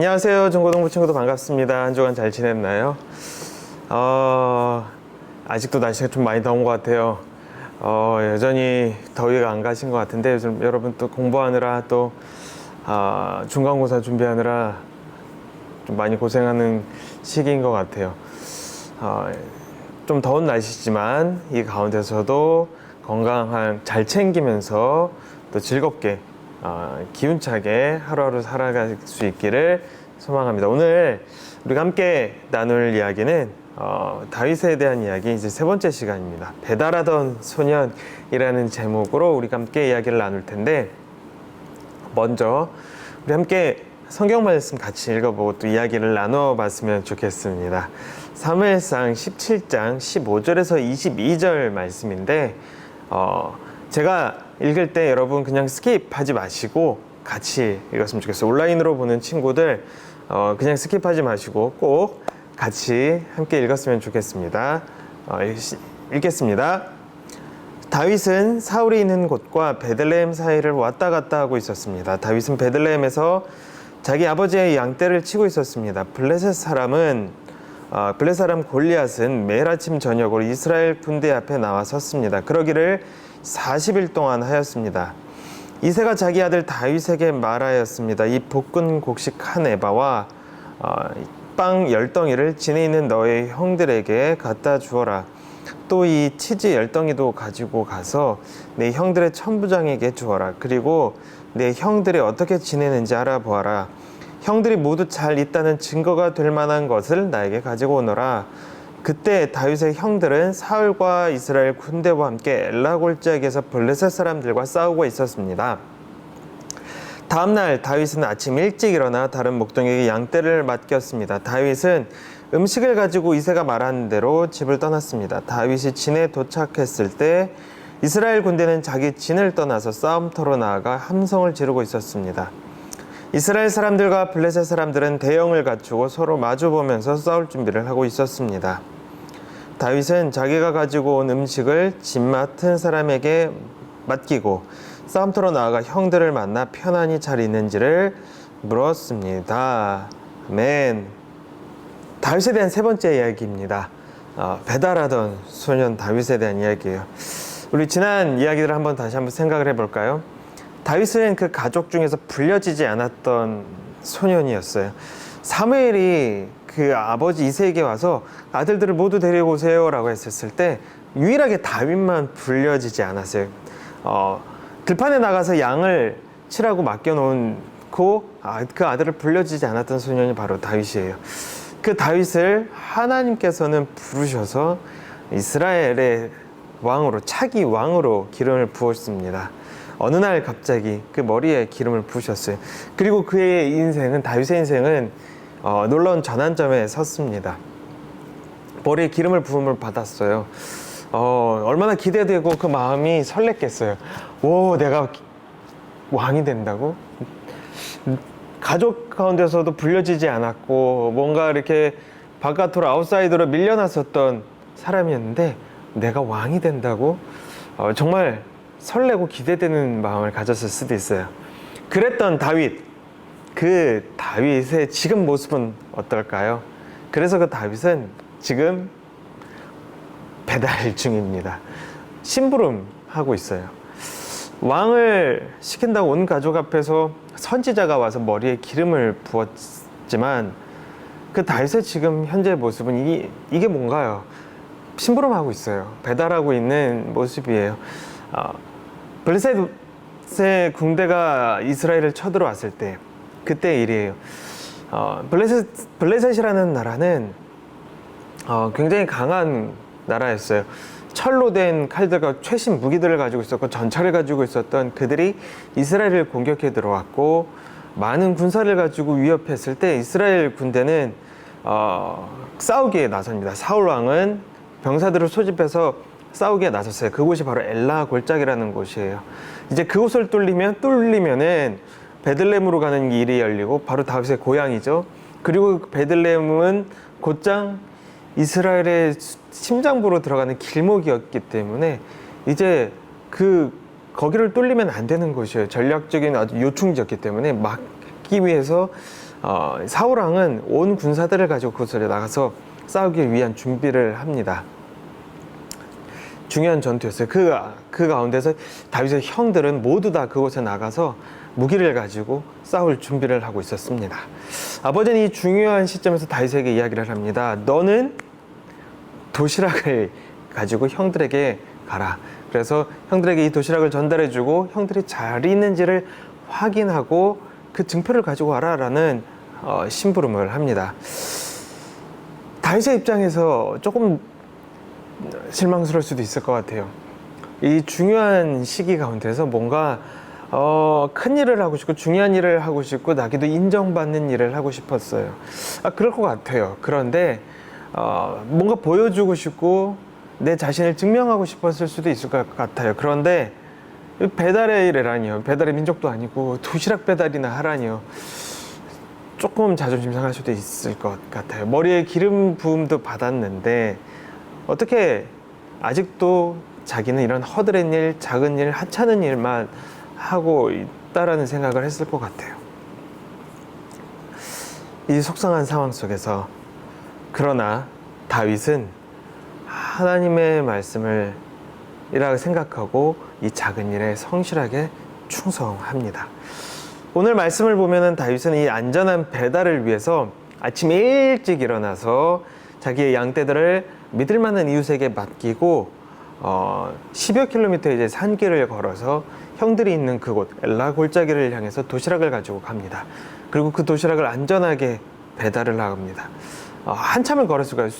안녕하세요. 중고등부 친구도 반갑습니다. 한 주간 잘 지냈나요? 어, 아직도 날씨가 좀 많이 더운 것 같아요. 어, 여전히 더위가 안 가신 것 같은데 요즘 여러분 또 공부하느라 또 아, 중간고사 준비하느라 좀 많이 고생하는 시기인 것 같아요. 어, 좀 더운 날씨지만 이 가운데서도 건강한 잘 챙기면서 또 즐겁게 어, 기운차게 하루하루 살아갈 수 있기를 소망합니다. 오늘 우리가 함께 나눌 이야기는 어, 다윗에 대한 이야기 이제 세 번째 시간입니다. 배달하던 소년이라는 제목으로 우리가 함께 이야기를 나눌 텐데 먼저 우리 함께 성경 말씀 같이 읽어보고 또 이야기를 나눠봤으면 좋겠습니다. 사무엘상 17장 15절에서 22절 말씀인데 어, 제가 읽을 때 여러분 그냥 스킵하지 마시고 같이 읽었으면 좋겠어요. 온라인으로 보는 친구들 어, 그냥 스킵하지 마시고 꼭 같이 함께 읽었으면 좋겠습니다. 어, 읽- 읽겠습니다. 다윗은 사울이 있는 곳과 베들레헴 사이를 왔다 갔다 하고 있었습니다. 다윗은 베들레헴에서 자기 아버지의 양떼를 치고 있었습니다. 블레셋 사람은 어, 블레셋 사람 골리앗은 매일 아침 저녁으로 이스라엘 군대 앞에 나와 섰습니다. 그러기를 40일 동안 하였습니다. 이세가 자기 아들 다윗에게 말하였습니다. 이 볶은 곡식 한 에바와 어, 빵 열덩이를 진에 있는 너의 형들에게 갖다 주어라. 또 이 치즈 열덩이도 가지고 가서 내 형들의 천부장에게 주어라. 그리고 내 형들이 어떻게 지내는지 알아보아라. 형들이 모두 잘 있다는 증거가 될 만한 것을 나에게 가지고 오너라. 그때 다윗의 형들은 사울과 이스라엘 군대와 함께 엘라 골짜기에서 블레셋 사람들과 싸우고 있었습니다. 다음 날 다윗은 아침 일찍 일어나 다른 목동에게 양떼를 맡겼습니다. 다윗은 음식을 가지고 이세가 말한 대로 집을 떠났습니다. 다윗이 진에 도착했을 때 이스라엘 군대는 자기 진을 떠나서 싸움터로 나아가 함성을 지르고 있었습니다. 이스라엘 사람들과 블레셋 사람들은 대형을 갖추고 서로 마주보면서 싸울 준비를 하고 있었습니다. 다윗은 자기가 가지고 온 음식을 집 맡은 사람에게 맡기고 싸움터로 나아가 형들을 만나 편안히 잘 있는지를 물었습니다. 아멘. 다윗에 대한 세 번째 이야기입니다. 어, 배달하던 소년 다윗에 대한 이야기예요. 우리 지난 이야기들을 한번 다시 한번 생각을 해볼까요? 다윗은 그 가족 중에서 불려지지 않았던 소년이었어요. 사무엘이 그 아버지 이세에게 와서 아들들을 모두 데리고 오세요라고 했었을 때 유일하게 다윗만 불려지지 않았어요. 어, 들판에 나가서 양을 치라고 맡겨놓고 아, 그 아들을 불려지지 않았던 소년이 바로 다윗이에요. 그 다윗을 하나님께서는 부르셔서 이스라엘의 왕으로 차기 왕으로 기름을 부었습니다. 어느 날 갑자기 그 머리에 기름을 부으셨어요. 그리고 그의 인생은 다윗의 인생은 어, 놀라운 전환점에 섰습니다. 머리에 기름을 부음을 받았어요. 어, 얼마나 기대되고 그 마음이 설렜겠어요. 오, 내가 기- 왕이 된다고? 가족 가운데서도 불려지지 않았고 뭔가 이렇게 바깥으로 아웃사이더로 밀려났었던 사람이었는데 내가 왕이 된다고 어, 정말 설레고 기대되는 마음을 가졌을 수도 있어요. 그랬던 다윗, 그 다윗의 지금 모습은 어떨까요? 그래서 그 다윗은 지금 배달 중입니다. 심부름 하고 있어요. 왕을 시킨다고 온 가족 앞에서 선지자가 와서 머리에 기름을 부었지만 그 다윗의 지금 현재 모습은 이, 이게 뭔가요? 심부름하고 있어요. 배달하고 있는 모습이에요. 어, 블레셋의 군대가 이스라엘을 쳐들어왔을 때 그때 일이에요. 어, 블레셋, 블레셋이라는 나라는 어, 굉장히 강한 나라였어요. 철로 된 칼들과 최신 무기들을 가지고 있었고 전차를 가지고 있었던 그들이 이스라엘을 공격해 들어왔고 많은 군사를 가지고 위협했을 때 이스라엘 군대는 어, 싸우기에 나섭니다. 사울 왕은 병사들을 소집해서 싸우기에 나섰어요. 그곳이 바로 엘라 골짜기라는 곳이에요. 이제 그곳을 뚫리면 뚫리면은 베들레헴으로 가는 길이 열리고 바로 다윗의 고향이죠. 그리고 베들레헴은 곧장 이스라엘의 심장부로 들어가는 길목이었기 때문에 이제 그 거기를 뚫리면 안 되는 곳이에요. 전략적인 아주 요충지였기 때문에 막기 위해서 어, 사울 왕은 온 군사들을 가지고 그곳에 나가서 싸우기 위한 준비를 합니다. 중요한 전투였어요. 그, 그 가운데서 다윗의 형들은 모두 다 그곳에 나가서 무기를 가지고 싸울 준비를 하고 있었습니다. 아버지는 이 중요한 시점에서 다윗에게 이야기를 합니다. 너는 도시락을 가지고 형들에게 가라. 그래서 형들에게 이 도시락을 전달해주고 형들이 잘 있는지를 확인하고 그 증표를 가지고 와라라는 어, 심부름을 합니다. 다윗의 입장에서 조금 실망스러울 수도 있을 것 같아요. 이 중요한 시기 가운데서 뭔가 어, 큰 일을 하고 싶고 중요한 일을 하고 싶고 나기도 인정받는 일을 하고 싶었어요. 아, 그럴 것 같아요. 그런데 어, 뭔가 보여주고 싶고 내 자신을 증명하고 싶었을 수도 있을 것 같아요. 그런데 배달의 일이라니요. 배달의 민족도 아니고 도시락 배달이나 하라니요. 조금 자존심 상할 수도 있을 것 같아요. 머리에 기름 부음도 받았는데 어떻게 아직도 자기는 이런 허드렛 일, 작은 일, 하찮은 일만 하고 있다라는 생각을 했을 것 같아요. 이 속상한 상황 속에서 그러나 다윗은 하나님의 말씀을 이라고 생각하고 이 작은 일에 성실하게 충성합니다. 오늘 말씀을 보면은 다윗은 이 안전한 배달을 위해서 아침 일찍 일어나서 자기의 양떼들을 믿을 만한 이웃에게 맡기고 어, 10여 킬로미터 이제 산길을 걸어서 형들이 있는 그곳 엘라 골짜기를 향해서 도시락을 가지고 갑니다. 그리고 그 도시락을 안전하게 배달을 나갑니다. 어, 한참을 걸었을 거예요.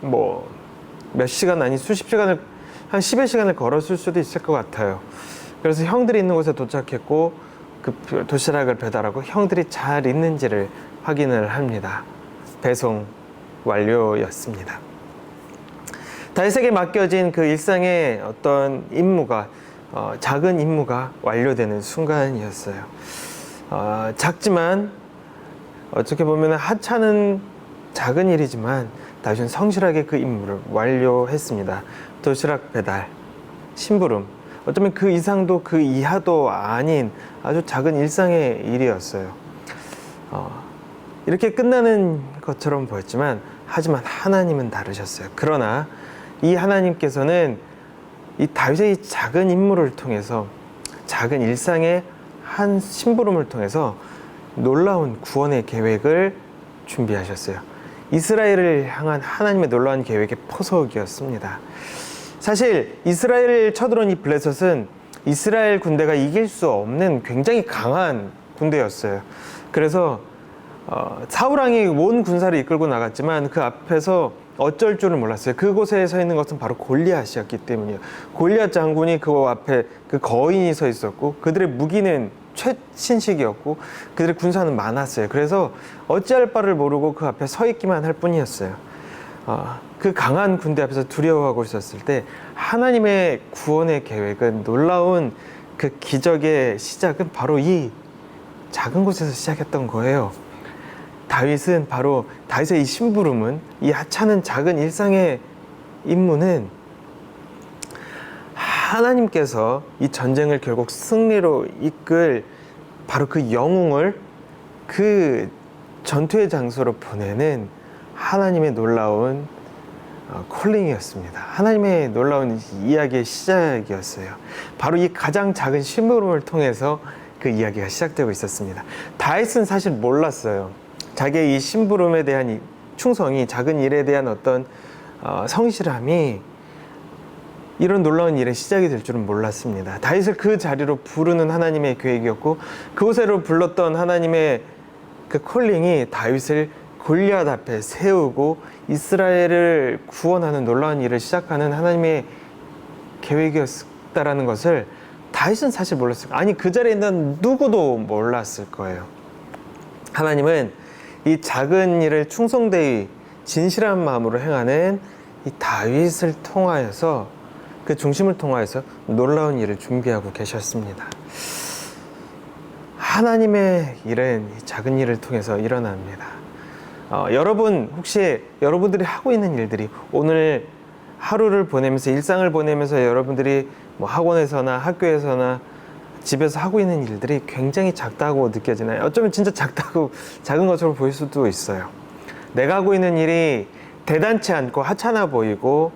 뭐 몇 시간 아니 수십 시간을 한 10여 시간을 걸었을 수도 있을 것 같아요. 그래서 형들이 있는 곳에 도착했고 그 도시락을 배달하고 형들이 잘 있는지를 확인을 합니다. 배송 완료였습니다. 다윗에게 맡겨진 그 일상의 어떤 임무가 어, 작은 임무가 완료되는 순간이었어요. 어, 작지만 어떻게 보면 하찮은 작은 일이지만 다윗은 성실하게 그 임무를 완료했습니다. 도시락 배달, 심부름, 어쩌면 그 이상도 그 이하도 아닌 아주 작은 일상의 일이었어요. 어, 이렇게 끝나는 것처럼 보였지만 하지만 하나님은 다르셨어요. 그러나 이 하나님께서는 이 다윗의 이 작은 임무를 통해서 작은 일상의 한 심부름을 통해서 놀라운 구원의 계획을 준비하셨어요. 이스라엘을 향한 하나님의 놀라운 계획의 포석이었습니다. 사실 이스라엘을 쳐들어온 이 블레셋은 이스라엘 군대가 이길 수 없는 굉장히 강한 군대였어요. 그래서 어, 사우랑이 온 군사를 이끌고 나갔지만 그 앞에서 어쩔 줄을 몰랐어요. 그곳에 서 있는 것은 바로 골리앗이었기 때문이에요. 골리앗 장군이 그 앞에 그 거인이 서 있었고 그들의 무기는 최신식이었고 그들의 군사는 많았어요. 그래서 어찌할 바를 모르고 그 앞에 서 있기만 할 뿐이었어요. 어, 그 강한 군대 앞에서 두려워하고 있었을 때 하나님의 구원의 계획은 놀라운 그 기적의 시작은 바로 이 작은 곳에서 시작했던 거예요. 다윗은 바로 다윗의 이 심부름은 이 하찮은 작은 일상의 임무는 하나님께서 이 전쟁을 결국 승리로 이끌 바로 그 영웅을 그 전투의 장소로 보내는 하나님의 놀라운 어, 콜링이었습니다. 하나님의 놀라운 이야기의 시작이었어요. 바로 이 가장 작은 심부름을 통해서 그 이야기가 시작되고 있었습니다. 다윗은 사실 몰랐어요. 자기의 이 심부름에 대한 이 충성이 작은 일에 대한 어떤 어, 성실함이 이런 놀라운 일의 시작이 될 줄은 몰랐습니다. 다윗을 그 자리로 부르는 하나님의 계획이었고 그곳에로 불렀던 하나님의 그 콜링이 다윗을 골리앗 앞에 세우고 이스라엘을 구원하는 놀라운 일을 시작하는 하나님의 계획이었다라는 것을 다윗은 사실 몰랐을 거예요. 아니 그 자리에 있는 누구도 몰랐을 거예요. 하나님은 이 작은 일을 충성되이 진실한 마음으로 행하는 이 다윗을 통하여서 그 중심을 통하여서 놀라운 일을 준비하고 계셨습니다. 하나님의 일은 이 작은 일을 통해서 일어납니다. 어, 여러분 혹시 여러분들이 하고 있는 일들이 오늘 하루를 보내면서 일상을 보내면서 여러분들이 뭐 학원에서나 학교에서나 집에서 하고 있는 일들이 굉장히 작다고 느껴지나요? 어쩌면 진짜 작다고 작은 것으로 보일 수도 있어요. 내가 하고 있는 일이 대단치 않고 하찮아 보이고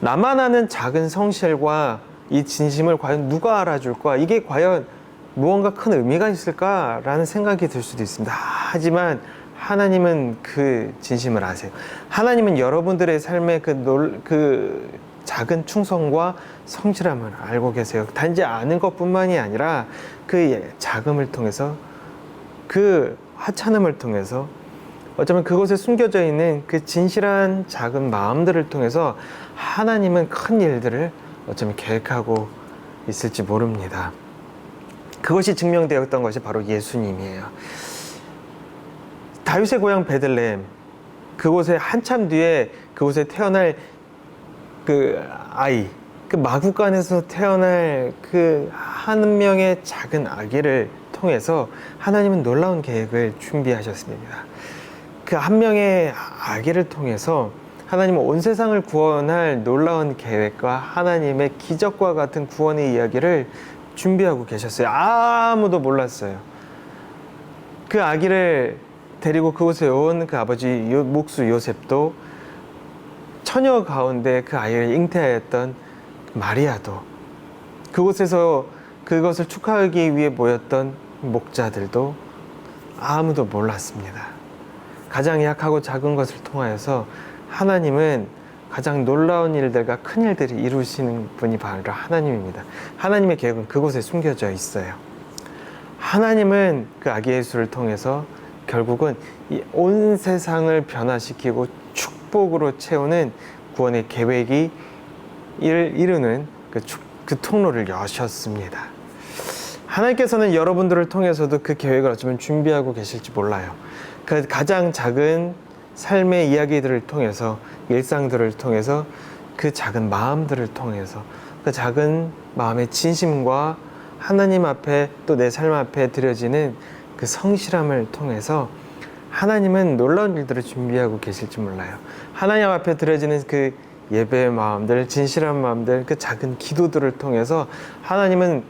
나만 아는 작은 성실과 이 진심을 과연 누가 알아줄까? 이게 과연 무언가 큰 의미가 있을까라는 생각이 들 수도 있습니다. 하지만 하나님은 그 진심을 아세요. 하나님은 여러분들의 삶의 그, 놀, 그 작은 충성과 성실함을 알고 계세요. 단지 아는 것뿐만이 아니라 그 자금을 통해서 그 하찮음을 통해서 어쩌면 그곳에 숨겨져 있는 그 진실한 작은 마음들을 통해서 하나님은 큰 일들을 어쩌면 계획하고 있을지 모릅니다. 그것이 증명되었던 것이 바로 예수님이에요. 다윗의 고향 베들레헴 그곳에 한참 뒤에 그곳에 태어날 그 아이 그 마구간에서 태어날 그 한 명의 작은 아기를 통해서 하나님은 놀라운 계획을 준비하셨습니다. 그 한 명의 아기를 통해서 하나님은 온 세상을 구원할 놀라운 계획과 하나님의 기적과 같은 구원의 이야기를 준비하고 계셨어요. 아무도 몰랐어요. 그 아기를 데리고 그곳에 온 그 아버지 요- 목수 요셉도 처녀 가운데 그 아이를 잉태하였던 마리아도 그곳에서 그것을 축하하기 위해 모였던 목자들도 아무도 몰랐습니다. 가장 약하고 작은 것을 통하여서 하나님은 가장 놀라운 일들과 큰 일들을 이루시는 분이 바로 하나님입니다. 하나님의 계획은 그곳에 숨겨져 있어요. 하나님은 그 아기 예수를 통해서 결국은 이온 세상을 변화시키고 축복으로 채우는 구원의 계획이 일- 이루는 그, 축- 그 통로를 여셨습니다. 하나님께서는 여러분들을 통해서도 그 계획을 어쩌면 준비하고 계실지 몰라요. 그 가장 작은 삶의 이야기들을 통해서 일상들을 통해서 그 작은 마음들을 통해서 그 작은 마음의 진심과 하나님 앞에 또 내 삶 앞에 드려지는 그 성실함을 통해서 하나님은 놀라운 일들을 준비하고 계실지 몰라요. 하나님 앞에 드려지는 그 예배의 마음들, 진실한 마음들, 그 작은 기도들을 통해서 하나님은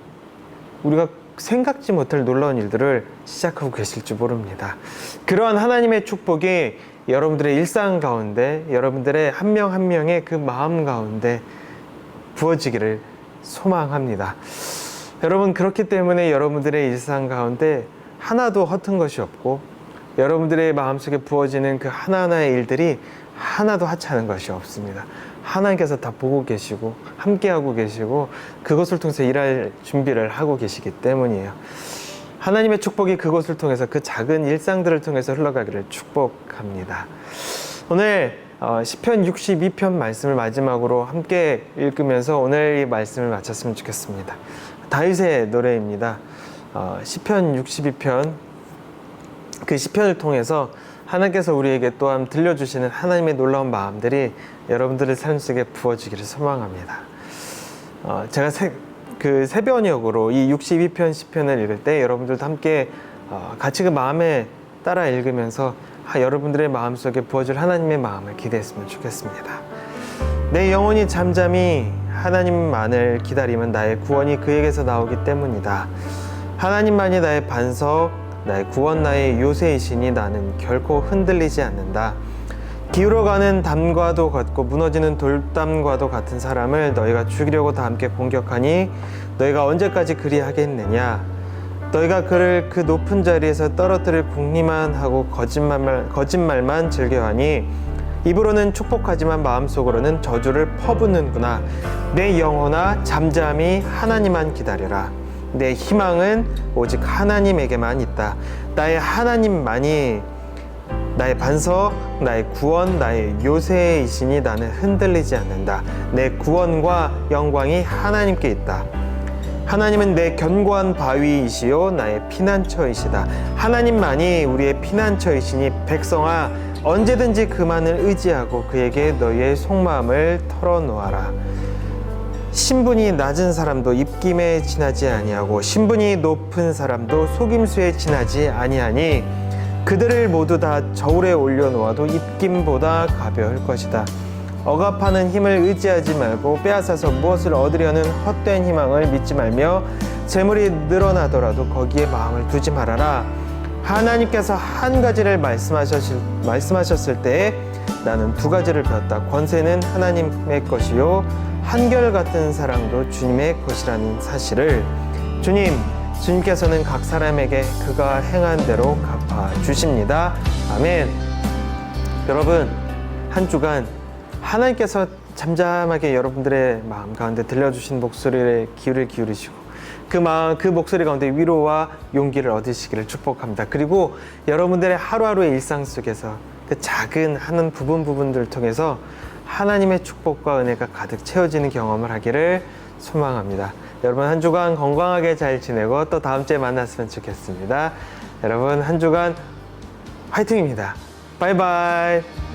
우리가 생각지 못할 놀라운 일들을 시작하고 계실지 모릅니다. 그러한 하나님의 축복이 여러분들의 일상 가운데, 여러분들의 한 명한 명의 그 마음 가운데 부어지기를 소망합니다. 여러분, 그렇기 때문에 여러분들의 일상 가운데 하나도 허튼 것이 없고, 여러분들의 마음속에 부어지는 그 하나하나의 일들이 하나도 하찮은 것이 없습니다. 하나님께서 다 보고 계시고 함께하고 계시고 그것을 통해서 일할 준비를 하고 계시기 때문이에요. 하나님의 축복이 그것을 통해서 그 작은 일상들을 통해서 흘러가기를 축복합니다. 오늘 어, 시편 62편 말씀을 마지막으로 함께 읽으면서 오늘 이 말씀을 마쳤으면 좋겠습니다. 다윗의 노래입니다. 어, 시편 62편 그 시편을 통해서 하나님께서 우리에게 또한 들려주시는 하나님의 놀라운 마음들이 여러분들의 삶 속에 부어지기를 소망합니다. 어, 제가 새, 그 새변역으로 이 62편 시편을 읽을 때 여러분들도 함께 어, 같이 그 마음에 따라 읽으면서 아, 여러분들의 마음 속에 부어질 하나님의 마음을 기대했으면 좋겠습니다. 내 영혼이 잠잠히 하나님만을 기다리면 나의 구원이 그에게서 나오기 때문이다. 하나님만이 나의 반석, 나의 구원, 나의 요새이시니 나는 결코 흔들리지 않는다. 기울어가는 담과도 같고 무너지는 돌담과도 같은 사람을 너희가 죽이려고 다 함께 공격하니 너희가 언제까지 그리하겠느냐? 너희가 그를 그 높은 자리에서 떨어뜨릴 궁리만 하고 거짓말, 거짓말만 즐겨하니 입으로는 축복하지만 마음속으로는 저주를 퍼붓는구나. 내 영혼아 잠잠히 하나님만 기다려라. 내 희망은 오직 하나님에게만 있다. 나의 하나님만이 나의 반석, 나의 구원, 나의 요새이시니 나는 흔들리지 않는다. 내 구원과 영광이 하나님께 있다. 하나님은 내 견고한 바위이시요 나의 피난처이시다. 하나님만이 우리의 피난처이시니 백성아 언제든지 그만을 의지하고 그에게 너희의 속마음을 털어놓아라. 신분이 낮은 사람도 입김에 지나지 아니하고 신분이 높은 사람도 속임수에 지나지 아니하니 그들을 모두 다 저울에 올려놓아도 입김보다 가벼울 것이다. 억압하는 힘을 의지하지 말고 빼앗아서 무엇을 얻으려는 헛된 희망을 믿지 말며 재물이 늘어나더라도 거기에 마음을 두지 말아라. 하나님께서 한 가지를 말씀하셨을, 말씀하셨을 때에 나는 두 가지를 배웠다. 권세는 하나님의 것이요. 한결같은 사랑도 주님의 것이라는 사실을 주님, 주님께서는 각 사람에게 그가 행한 대로 갚아 주십니다. 아멘. 여러분, 한 주간 하나님께서 잠잠하게 여러분들의 마음 가운데 들려주신 목소리에 귀를 기울이시고 그 마음, 그 목소리 가운데 위로와 용기를 얻으시기를 축복합니다. 그리고 여러분들의 하루하루의 일상 속에서 그 작은 하는 부분 부분들을 통해서 하나님의 축복과 은혜가 가득 채워지는 경험을 하기를 소망합니다. 여러분 한 주간 건강하게 잘 지내고 또 다음 주에 만났으면 좋겠습니다. 여러분 한 주간 화이팅입니다. 바이바이.